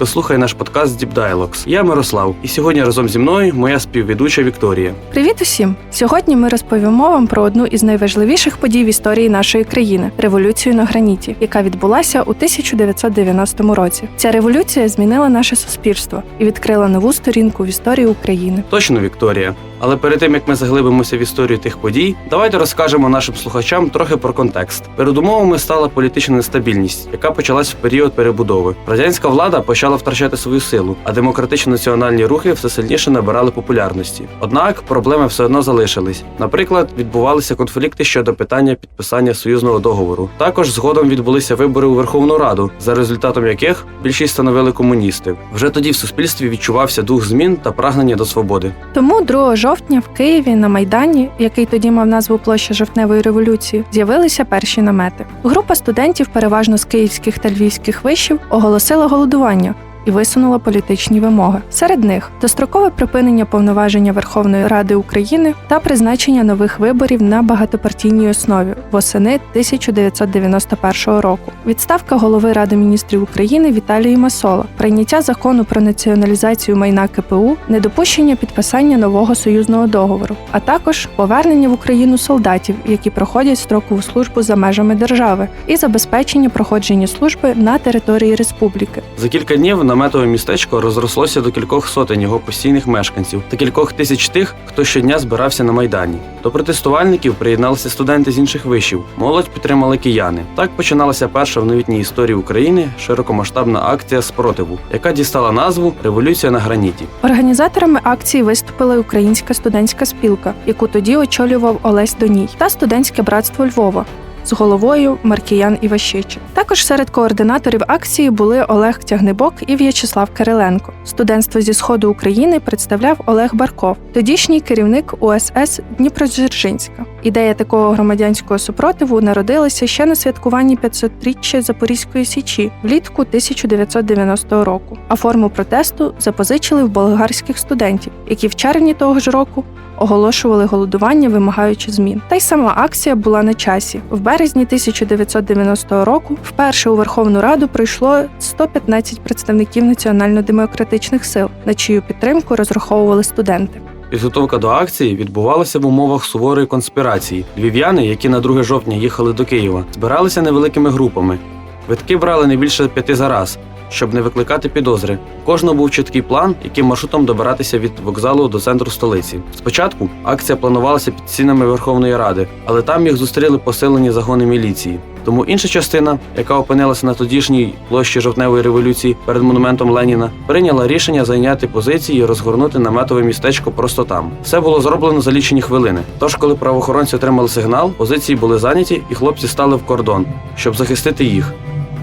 хто слухає наш подкаст Deep Dialogues. Я Мирослав, і сьогодні разом зі мною моя співведуча Вікторія. Привіт усім! Сьогодні ми розповімо вам про одну із найважливіших подій в історії нашої країни революцію на граніті, яка відбулася у 1990 році. Ця революція змінила наше суспільство і відкрила нову сторінку в історії України. Точно, Вікторія. Але перед тим як ми заглибимося в історію тих подій, давайте розкажемо нашим слухачам трохи про контекст. Передумовами стала політична нестабільність, яка почалась в період перебудови. Радянська влада почала втрачати свою силу, а демократично національні рухи все сильніше набирали популярності. Однак проблеми все одно залишились. Наприклад, відбувалися конфлікти щодо питання підписання союзного договору. Також згодом відбулися вибори у Верховну Раду, за результатом яких більшість становили комуністи. Вже тоді в суспільстві відчувався дух змін та прагнення до свободи. Тому 2 жовтня в Києві на Майдані, який тоді мав назву площа жовтневої революції, з'явилися перші намети. Група студентів, переважно з київських та львівських вишів, оголосила голодування. І висунула політичні вимоги. Серед них дострокове припинення повноваження Верховної Ради України та призначення нових виборів на багатопартійній основі восени 1991 року, відставка голови Ради міністрів України Віталії Масола, прийняття закону про націоналізацію майна КПУ, недопущення підписання нового союзного договору, а також повернення в Україну солдатів, які проходять строкову службу за межами держави, і забезпечення проходження служби на території республіки. За кілька днів наметове містечко розрослося до кількох сотень його постійних мешканців та кількох тисяч тих, хто щодня збирався на майдані. До протестувальників приєдналися студенти з інших вишів. Молодь підтримали кияни. Так починалася перша в новітній історії України широкомасштабна акція спротиву, яка дістала назву Революція на граніті. Організаторами акції виступила Українська студентська спілка, яку тоді очолював Олесь Доній, та студентське братство Львова. З головою Маркіян Іващичик. Також серед координаторів акції були Олег Тягнебок і В'ячеслав Кириленко. Студентство зі сходу України представляв Олег Барков, тодішній керівник УСС Дніпродзержинська. Ідея такого громадянського супротиву народилася ще на святкуванні 500-річчя Запорізької січі влітку 1990 року. А форму протесту запозичили в болгарських студентів, які в червні того ж року оголошували голодування, вимагаючи змін. Та й сама акція була на часі. В березні 1990 року вперше у Верховну Раду прийшло 115 представників національно-демократичних сил, на чию підтримку розраховували студенти. Підготовка до акції відбувалася в умовах суворої конспірації. Львів'яни, які на 2 жовтня їхали до Києва, збиралися невеликими групами. Квитки брали не більше п'яти за раз, щоб не викликати підозри. Кожного був чіткий план, яким маршрутом добиратися від вокзалу до центру столиці. Спочатку акція планувалася під стінами Верховної Ради, але там їх зустріли посилені загони міліції. Тому інша частина, яка опинилася на тодішній площі жовтневої революції перед монументом Леніна, прийняла рішення зайняти позиції і розгорнути наметове містечко просто там. Все було зроблено за лічені хвилини. Тож, коли правоохоронці отримали сигнал, позиції були зайняті, і хлопці стали в кордон, щоб захистити їх.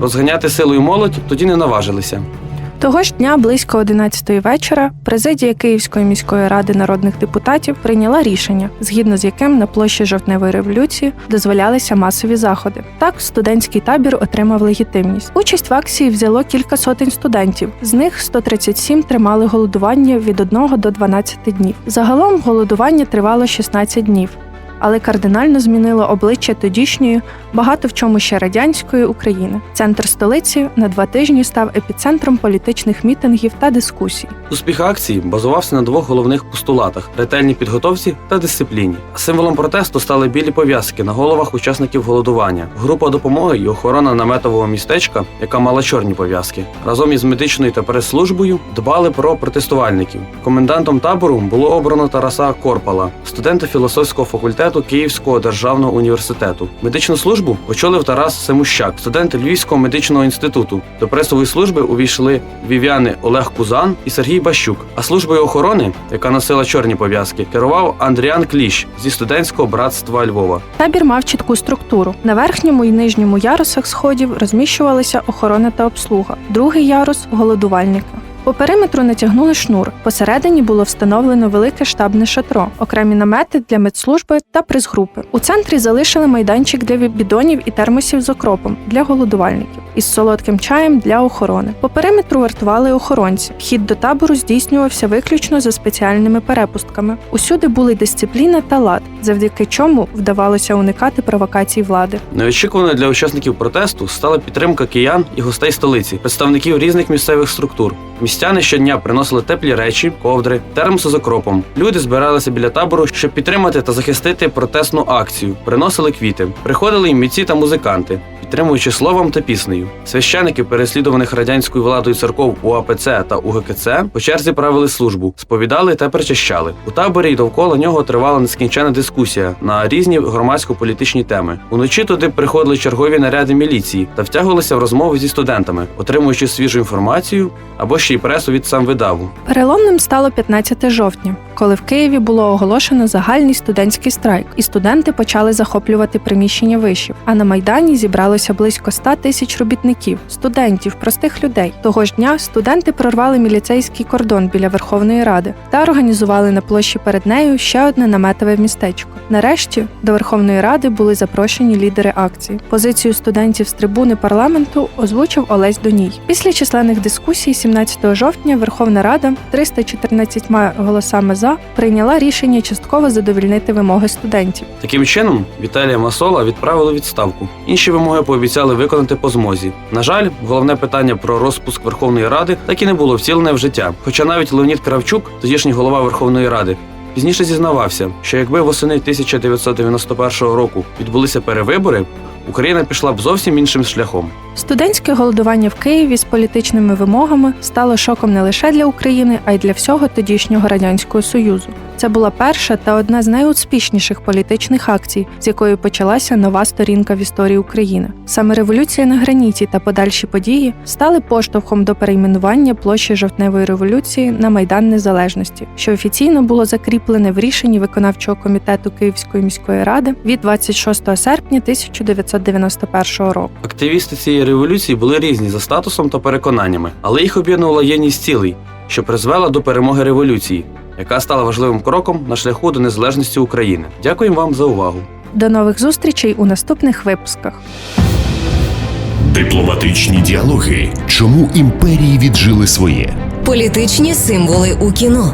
Розганяти силою молодь тоді не наважилися. Того ж дня, близько 11-ї вечора, президія Київської міської ради народних депутатів прийняла рішення, згідно з яким на площі жовтневої революції дозволялися масові заходи. Так, студентський табір отримав легітимність. Участь в акції взяло кілька сотень студентів. З них 137 тримали голодування від 1 до 12 днів. Загалом голодування тривало 16 днів. Але кардинально змінило обличчя тодішньої, багато в чому ще радянської України. Центр столиці на два тижні став епіцентром політичних мітингів та дискусій. Успіх акції базувався на двох головних постулатах: ретельній підготовці та дисципліні. Символом протесту стали білі пов'язки на головах учасників голодування, група допомоги і охорона наметового містечка, яка мала чорні пов'язки. Разом із медичною та прес-службою дбали про протестувальників. Комендантом табору було обрано Тараса Корпала, студента філософського факультету Київського державного університету. Медичну службу очолив Тарас Семущак, студент Львівського медичного інституту. До пресової служби увійшли львів'яни Олег Кузан і Сергій Бащук. А службою охорони, яка носила чорні пов'язки, керував Андріан Кліщ зі студентського братства Львова. Табір мав чітку структуру. На верхньому і нижньому ярусах сходів розміщувалися охорона та обслуга. Другий ярус голодувальники. По периметру натягнули шнур. Посередині було встановлено велике штабне шатро, окремі намети для медслужби та прес-групи. У центрі залишили майданчик для бідонів і термосів з окропом для голодувальників із солодким чаєм для охорони. По периметру вартували охоронці. Вхід до табору здійснювався виключно за спеціальними перепустками. Усюди були дисципліна та лад, завдяки чому вдавалося уникати провокацій влади. Неочікуваною для учасників протесту стала підтримка киян і гостей столиці, представників різних місцевих структур. Містяни щодня приносили теплі речі, ковдри, термоси з окропом. Люди збиралися біля табору, щоб підтримати та захистити протестну акцію. Приносили квіти. Приходили і митці та музиканти, підтримуючи словом та піснею. Священики переслідуваних радянською владою церков УАПЦ та УГКЦ по черзі правили службу, сповідали та причащали. У таборі й довкола нього тривала нескінченна дискусія на різні громадсько-політичні теми. Уночі туди приходили чергові наряди міліції та втягувалися в розмови зі студентами, отримуючи свіжу інформацію або ще й пресу від самвидаву. Переломним стало 15 жовтня, коли в Києві було оголошено загальний студентський страйк, і студенти почали захоплювати приміщення вишів. А на майдані зібралося близько 100 тисяч робітників, студентів, простих людей. Того ж дня студенти прорвали міліцейський кордон біля Верховної Ради та організували на площі перед нею ще одне наметове містечко. Нарешті до Верховної Ради були запрошені лідери акції. Позицію студентів з трибуни парламенту озвучив Олесь Доній. Після численних дискусій 17 жовтня Верховна Рада 314 голосами за прийняла рішення частково задовільнити вимоги студентів. Таким чином, Віталія Масола відправили відставку. Інші вимоги пообіцяли виконати по змозі. На жаль, головне питання про розпуск Верховної Ради так і не було втілене в життя. Хоча навіть Леонід Кравчук, тодішній голова Верховної Ради, пізніше зізнавався, що якби восени 1991 року відбулися перевибори, Україна пішла б зовсім іншим шляхом. Студентське голодування в Києві з політичними вимогами стало шоком не лише для України, а й для всього тодішнього радянського союзу. Це була перша та одна з найуспішніших політичних акцій, з якої почалася нова сторінка в історії України. Саме революція на граніті та подальші події стали поштовхом до перейменування площі жовтневої революції на Майдан Незалежності, що офіційно було закріплене в рішенні виконавчого комітету Київської міської ради від 26 серпня 1991 року. Активісти цієї революції були різні за статусом та переконаннями, але їх об'єднувала єдність цілей, що призвела до перемоги революції, яка стала важливим кроком на шляху до незалежності України. Дякуємо вам за увагу. До нових зустрічей у наступних випусках. Дипломатичні діалоги. Чому імперії віджили своє? Політичні символи у кіно.